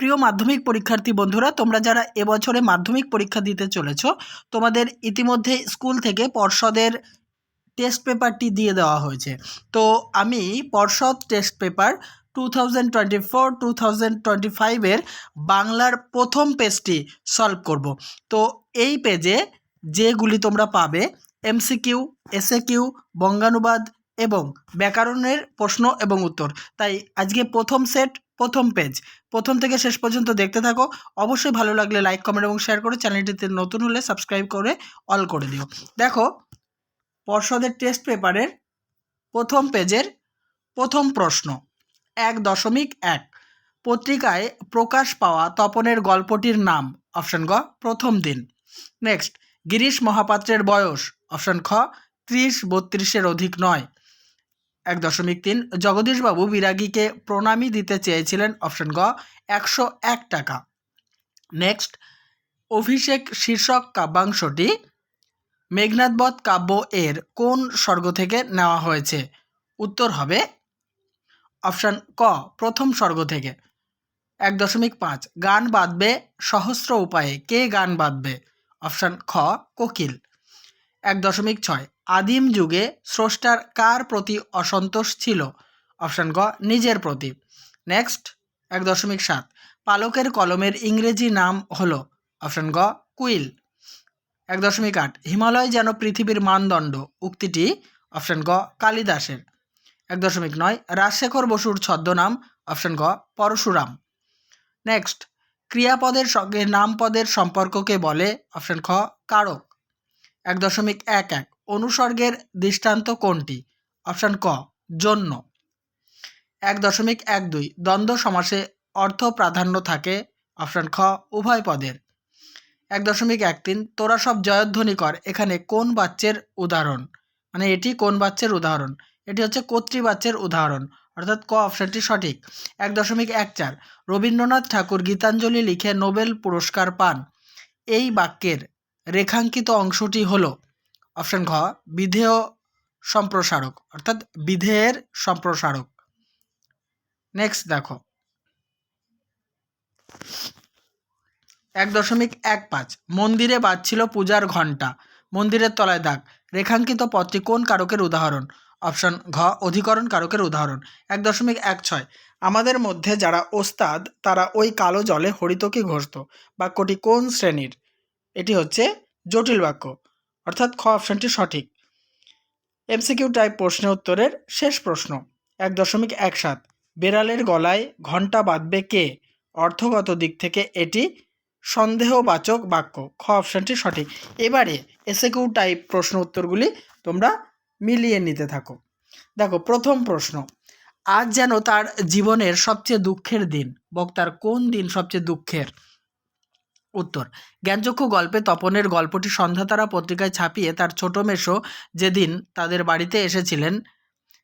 প্রিয় মাধ্যমিক পরীক্ষার্থী বন্ধুরা, তোমরা যারা এবছরে মাধ্যমিক পরীক্ষা দিতে চলেছ, তোমাদের ইতিমধ্যে স্কুল থেকে পর্ষদের টেস্ট পেপারটি দিয়ে দেওয়া হয়েছে। তো আমি পর্ষদ test paper two thousand twenty four two thousand twenty ফাইভের বাংলার প্রথম পেজটি সলভ করব। তো এই পেজে যেগুলি তোমরা পাবে এমসিকিউ এসএ কিউ বঙ্গানুবাদ এবং ব্যাকরণের প্রশ্ন এবং উত্তর। তাই আজকে প্রথম সেট প্রথম পেজ প্রথম থেকে শেষ পর্যন্ত দেখতে থাকো। অবশ্যই ভালো লাগলে লাইক কমেন্ট এবং শেয়ার করে চ্যানেলটিতে নতুন হলে সাবস্ক্রাইব করে অল করে দিও। দেখো, পর্ষদের টেস্ট পেপারের প্রথম পেজের প্রথম প্রশ্ন, এক দশমিক এক। পত্রিকায় প্রকাশ পাওয়া তপনের গল্পটির নাম অপশন গ, প্রথম দিন। নেক্সট গিরিশ মহাপাত্রের বয়স অপশন খ, ত্রিশ বত্রিশের অধিক নয়। এক দশমিক তিন। জগদীশবাবু বিরাগীকে প্রণামী দিতে চেয়েছিলেন অপশন গ, একশো এক টাকা। নেক্সট, অভিষেক শীর্ষক কাব্যাংশটি মেঘনাদবধ কাব্য এর কোন স্বর্গ থেকে নেওয়া হয়েছে? উত্তর হবে অপশান ক, প্রথম স্বর্গ থেকে। এক দশমিক পাঁচ, গান বাঁধবে সহস্র উপায়ে। কে গান বাঁধবে অপশান খ, কোকিল। এক দশমিক ছয় আদিম যুগে স্রষ্টার কার প্রতি অসন্তোষ ছিল? অপশান গ, নিজের প্রতি। নেক্সট, এক দশমিক সাত। পালকের কলমের ইংরেজি নাম হলো, অপশান গ, কুইল। এক দশমিক আট, হিমালয় যেন পৃথিবীর মানদণ্ড। উক্তিটি, অপশান গ, কালিদাসের। এক দশমিক নয়, রাজশেখর বসুর ছদ্মনাম, অপশান গ, পরশুরাম। নেক্সট, ক্রিয়াপদের সঙ্গে নামপদের সম্পর্ককে বলে, অপশান খ, কারক। এক দশমিক এক এক। অনুসর্গের দৃষ্টান্ত কোনটি? অপশান ক, জন্য। এক দশমিক এক দুই, দ্বন্দ্ব সমাসে অর্থ প্রাধান্য থাকে। অপশান খ, উভয় পদের। এক দশমিক এক তিন, তোরা সব জয়ধ্বনি কর, এখানে কোন বাচ্চের উদাহরণ? মানে এটি কোন বাচ্চের উদাহরণ? এটি হচ্ছে কর্তৃবাচ্যের উদাহরণ। অর্থাৎ ক, অপশানটি সঠিক। এক দশমিক এক চার, রবীন্দ্রনাথ ঠাকুর গীতাঞ্জলি লিখে নোবেল পুরস্কার পান। এই বাক্যের রেখাঙ্কিত অংশটি হল অপশান ঘ, বিধেয় সম্প্রসারক, অর্থাৎ বিধেয়ের সম্প্রসারক। নেক্সট দেখো। এক দশমিক এক পাঁচ, মন্দিরে বাজছিল পূজার ঘণ্টা, মন্দিরের তলায় দাগ, রেখাঙ্কিত পথটি কোন কারকের উদাহরণ? অপশন ঘ, অধিকরণ কারকের উদাহরণ। এক দশমিক এক ছয়, আমাদের মধ্যে যারা ওস্তাদ, তারা ওই কালো জলে হরিতকে ঘষত, বাক্যটি কোন শ্রেণির? এটি হচ্ছে জটিল বাক্য। অর্থাৎ খ অপশানটি সঠিক। এমসিকিউ টাইপ প্রশ্নের উত্তরের শেষ প্রশ্ন, এক দশমিক এক সাত। বেড়ালের গলায় ঘণ্টা বাঁধবে কে? অর্থগত দিক থেকে এটি সন্দেহবাচক বাক্য, খ অপশানটি সঠিক। এবারে এসএকিউ টাইপ প্রশ্ন উত্তরগুলি তোমরা মিলিয়ে নিতে থাকো। দেখো, প্রথম প্রশ্ন, আজ যেন তার জীবনের সবচেয়ে দুঃখের দিন, বক্তার কোন দিন সবচেয়ে দুঃখের? উত্তর। জ্ঞানচক্ষু গল্পে তপনের গল্পটি সন্ধ্যাতারা পত্রিকায় ছাপিয়ে তার ছোট মেশো যেদিন তাদের বাড়িতে এসেছিলেন,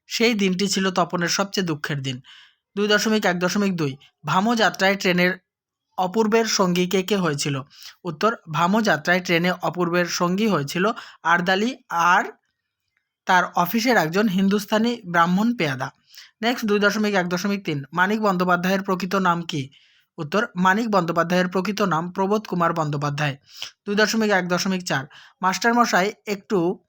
সেই দিনটি ছিল তপনের সবচেয়ে দুঃখের দিন। দুই দশমিক এক দশমিক দুই। ভামো যাত্রায় ট্রেনের অপূর্বের সঙ্গী কে কে হয়েছিল? উত্তর ভামো যাত্রায় ট্রেনে অপূর্বের সঙ্গী হয়েছিল আরদালি আর তার অফিসের একজন হিন্দুস্তানি ব্রাহ্মণ পেয়াদা। নেক্সট, দুই দশমিক এক দশমিক তিন। মানিক বন্দ্যোপাধ্যায়ের প্রকৃত নাম কি? উত্তর, মানিক বন্দ্যোপাধ্যায়ের প্রকৃত নাম প্রবোধ কুমার বন্দ্যোপাধ্যায়। দুই দশমিক এক দশমিক চার। মাস্টারমশাই একটু,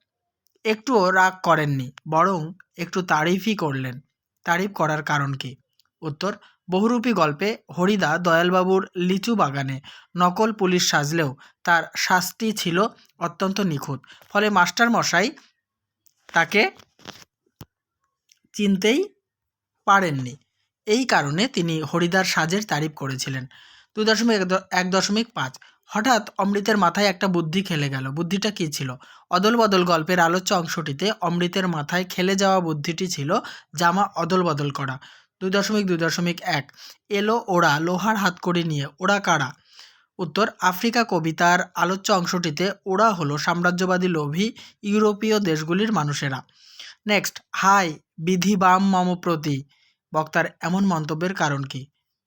একটুও রাগ করেননি, বরং একটু তারিফই করলেন। তারিফ করার কারণ কি? উত্তর, বহুরূপী গল্পে হরিদা দয়ালবাবুর লিচু বাগানে নকল পুলিশ সাজলেও তার শাস্তি ছিল অত্যন্ত নিখুঁত। ফলে মাস্টারমশাই তাকে চিনতেই পারেননি। এই কারণে তিনি হরিদার সাজের তারিফ করেছিলেন। দুই দশমিক এক দশমিক পাঁচ। হঠাৎ অমৃতের মাথায় একটা বুদ্ধি খেলে গেল। বুদ্ধিটা কী ছিল? অদল বদল গল্পের আলোচ্য অংশটিতে অমৃতের মাথায় খেলে যাওয়া বুদ্ধিটি ছিল জামা অদল বদল করা। দুই দশমিক দুই দশমিক এক। এলো ওরা লোহার হাতকড়ি নিয়ে। ওরা কারা? উত্তর, আফ্রিকা কবিতার আলোচ্য অংশটিতে ওরা হলো সাম্রাজ্যবাদী লোভী ইউরোপীয় দেশগুলির মানুষেরা। নেক্সট, হাই, বিধি বাম মম প্রতি বক্তার এমন মন্তব্যের কারণ কি?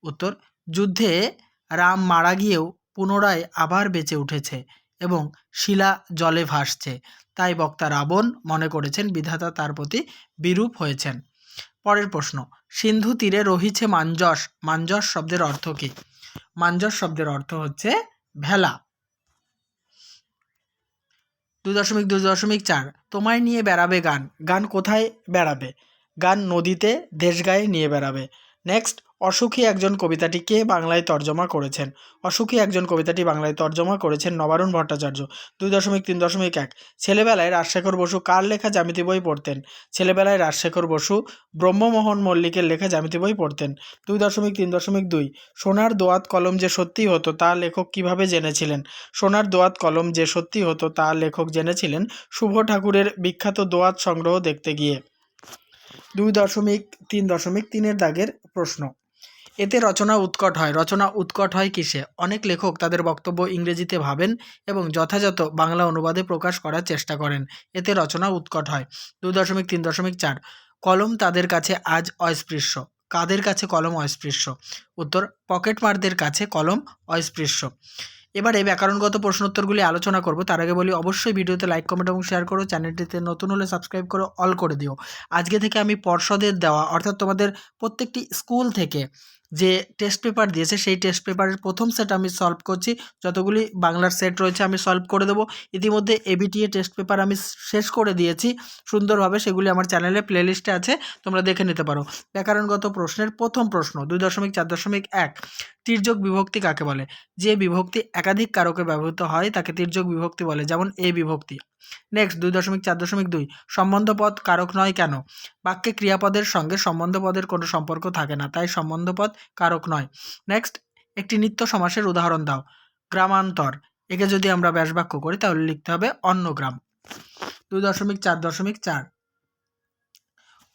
উত্তর, যুদ্ধে রাম মারা গিয়েও পুনরায় আবার বেঁচে উঠেছে এবং শিলা জলে ভাসছে। তাই বক্তা রাবণ মনে করেছেন বিধাতা তার প্রতি বিরূপ হয়েছেন। পরের প্রশ্ন, সিন্ধু তীরে রহিছে মাঞ্জস। মাঞ্জস শব্দের অর্থ কী? মাঞ্জস শব্দের অর্থ হচ্ছে ভেলা। দুই দশমিক দুই দশমিক চার, তোমায় নিয়ে বেড়াবে গান। গান কোথায় বেড়াবে? গান নদীতে দেশগায়ে নিয়ে বেড়াবে। নেক্সট, অসুখী একজন কবিতাটি কে বাংলায় তর্জমা করেছেন। অসুখী একজন কবিতাটি বাংলায় তর্জমা করেছেন নবারুণ ভট্টাচার্য। দুই দশমিক তিন দশমিক এক। ছেলেবেলায় রাজশেখর বসু কার লেখা জ্যামিতি বই পড়তেন? ছেলেবেলায় রাজশেখর বসু ব্রহ্মমোহন মল্লিকের লেখা জ্যামিতি বই পড়তেন। দুই দশমিক তিন দশমিক দুই। সোনার দোয়াত কলম যে সত্যি হতো তা লেখক কীভাবে জেনেছিলেন? সোনার দোয়াত কলম যে সত্যি হতো তা লেখক জেনেছিলেন শুভ ঠাকুরের বিখ্যাত দোয়াত সংগ্রহ দেখতে গিয়ে। দুই দশমিক তিন দশমিক তিনের দাগের প্রশ্ন। এতে রচনা উৎকট হয়। রচনা উৎকট হয় কিসে? অনেক লেখক তাদের বক্তব্য ইংরেজিতে ভাবেন এবং যথাযথ বাংলা অনুবাদে প্রকাশ করার চেষ্টা করেন। এতে রচনা উৎকট হয়। দুই দশমিক তিন দশমিক চার। কলম তাদের কাছে আজ অস্পৃশ্য। কাদের কাছে কলম অস্পৃশ্য? উত্তর, পকেটমারদের কাছে কলম অস্পৃশ্য। এবারে ব্যাকরণগত প্রশ্নোত্তরগুলি আলোচনা করব। তার আগে বলি, অবশ্যই ভিডিওতে লাইক কমেন্ট এবং শেয়ার করো। চ্যানেলটিতে নতুন হলে সাবস্ক্রাইব করো অল করে দিও। আজকে থেকে আমি পর্ষদের দেওয়া, অর্থাৎ তোমাদের প্রত্যেকটি স্কুল থেকে যে টেস্ট পেপার দিয়েছে, সেই টেস্ট পেপারের প্রথম সেট আমি সলভ করছি। যতগুলি বাংলার সেট রয়েছে, আমি সলভ করে দেবো। ইতিমধ্যে এবিটিএ টেস্ট পেপার আমি শেষ করে দিয়েছি। সুন্দরভাবে সেগুলি আমার চ্যানেলে প্লেলিস্টে আছে, তোমরা দেখে নিতে পারো। ব্যাকরণগত প্রশ্নের প্রথম প্রশ্ন, দুই দশমিক, চার দশমিক, এক। তির্যক বিভক্তি কাকে বলে? যে বিভক্তি একাধিক কারকে ব্যবহৃত হয়, তাকে তির্যক বিভক্তি বলে, যেমন এ বিভক্তি। নেক্সট দুই দশমিক চার দশমিক দুই। সম্বন্ধপদ কারক নয় কেন? বাক্যে ক্রিয়াপদের সঙ্গে সম্বন্ধপদের কোনো সম্পর্ক থাকে না, তাই সম্বন্ধপদ কারক নয়। নেক্সট একটি নিত্য সমাসের উদাহরণ দাও। গ্রামান্তর। একে যদি আমরা ব্যাসবাক্য করি, তাহলে লিখতে হবে অন্য গ্রাম। দুই দশমিক চার দশমিক চার।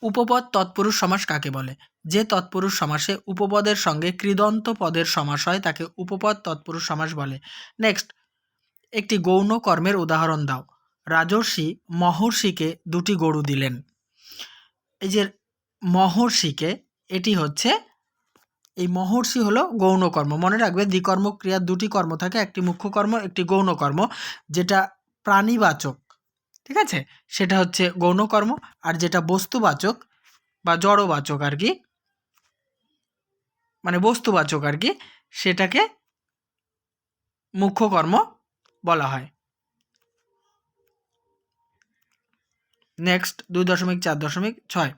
উপপদ তৎপুরুষ সমাস কাকে বলে? যে তৎপুরুষ সমাসে উপপদের সঙ্গে কৃদন্ত পদের সমাস হয়, তাকে উপপদ তৎপুরুষ সমাস বলে। নেক্সট একটি গৌণ কর্মের উদাহরণ দাও। রাজর্ষি মহর্ষিকে দুটি গরু দিলেন। এই যে মহর্ষিকে, এটি হচ্ছে, এই মহর্ষি হলো গৌণকর্ম। মনে রাখবে দ্বিকর্ম ক্রিয়ার দুটি কর্ম থাকে, একটি মুখ্য কর্ম, একটি গৌণকর্ম, যেটা প্রাণীবাচক, ঠিক আছে? সেটা হচ্ছে গৌণকর্ম, আর যেটা বস্তুবাচক বা জড়বাচক আর কি মানে বস্তুবাচক আর কি, সেটাকে মুখ্য কর্ম বলা হয়। নেক্সট দুই দশমিক চার দশমিক ছয়।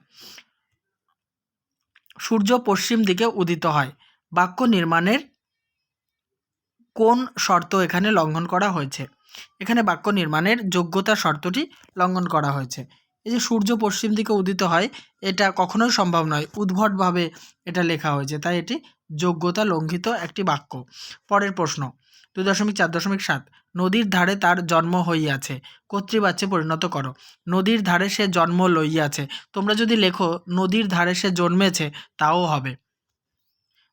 সূর্য পশ্চিম দিকে উদিত হয়। বাক্য নির্মাণের কোন শর্ত এখানে লঙ্ঘন করা হয়েছে? এখানে বাক্য নির্মাণের যোগ্যতা শর্তটি লঙ্ঘন করা হয়েছে। এই যে সূর্য পশ্চিম দিকে উদিত হয়, এটা কখনোই সম্ভব নয়। উদ্ভটভাবে এটা লেখা হয়েছে, তাই এটি যোগ্যতা লঙ্ঘিত একটি বাক্য। পরের প্রশ্ন দুই দশমিক চার দশমিক সাত। নদীর ধারে তার জন্ম হইয়াছে। কর্তৃবাচ্যে পরিণত করো। নদীর ধারে সে জন্ম লইয়াছে। তোমরা যদি লেখো, নদীর ধারে সে জন্মেছে, তাও হবে।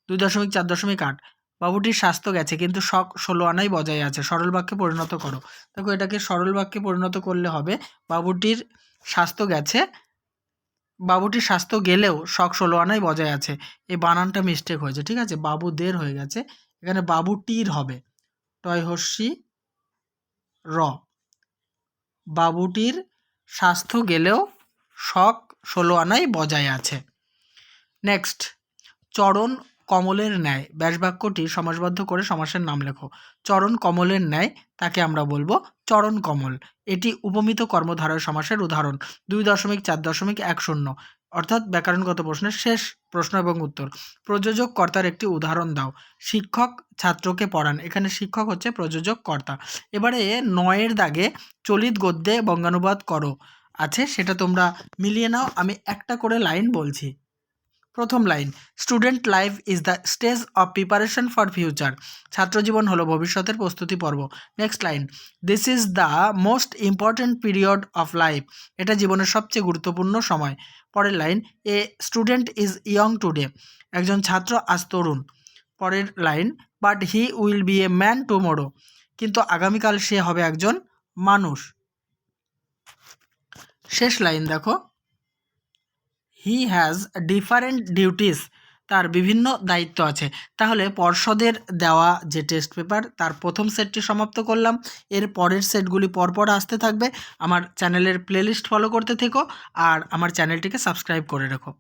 দুই দশমিক চার দশমিক আট। বাবুটির স্বাস্থ্য গেছে, কিন্তু শখ ষোলো আনাই বজায় আছে। সরল বাক্যে পরিণত করো। দেখো, এটাকে সরল বাক্যে পরিণত করলে হবে। বাবুটির স্বাস্থ্য গেছে। বাবুটির স্বাস্থ্য গেলেও শখ ষোলো আনাই বজায় আছে। এই বানানটা মিস্টেক হয়েছে, ঠিক আছে? বাবুদের হয়ে গেছে। এখানে বাবুটির হবে। টয় হর্ষি র। বাবুটির স্বাস্থ্য গেলেও শখ ষোলো আনাই বজায় আছে। নেক্সট, চরণ কমলের ন্যায়। ব্যাসবাক্যটি সমাসবদ্ধ করে সমাসের নাম লেখো। চরণ কমলের ন্যায়, তাকে আমরা বলব চরণ কমল। এটি উপমিত কর্মধারয় সমাসের উদাহরণ। দুই দশমিক চার দশমিক এক শূন্য। অর্থাৎ ব্যাকরণগত প্রশ্নের শেষ প্রশ্ন এবং উত্তর। প্রযোজক কর্তার একটি উদাহরণ দাও। শিক্ষক ছাত্রকে পড়ান। এখানে শিক্ষক হচ্ছে প্রযোজক কর্তা এবারে নয়ের দাগে চলিত গদ্যে বঙ্গানুবাদ করো। আছে, সেটা তোমরা মিলিয়ে নাও। আমি একটা করে লাইন বলছি। প্রথম line student life is the stage of preparation for future ছাত্রজীবন হলো ভবিষ্যতের প্রস্তুতি পর্ব। Next line this is the most important period of life এটা জীবনের সবচেয়ে গুরুত্বপূর্ণ সময়। পরের line a student is young today একজন ছাত্র আজ তরুণ। পরের line but he will be a man tomorrow কিন্তু আগামীকাল সে হবে একজন মানুষ। শেষ লাইন দেখো। হি হ্যাজ ডিফারেন্ট ডিউটিস তার বিভিন্ন দায়িত্ব আছে। তাহলে পর্ষদের দেওয়া যে টেস্ট পেপার তার প্রথম সেটটি সমাপ্ত করলাম। এর পরের সেটগুলি পরপর আসতে থাকবে। আমার চ্যানেলের প্লেলিস্ট ফলো করতে থেকো আর আমার চ্যানেলটিকে সাবস্ক্রাইব করে রেখো।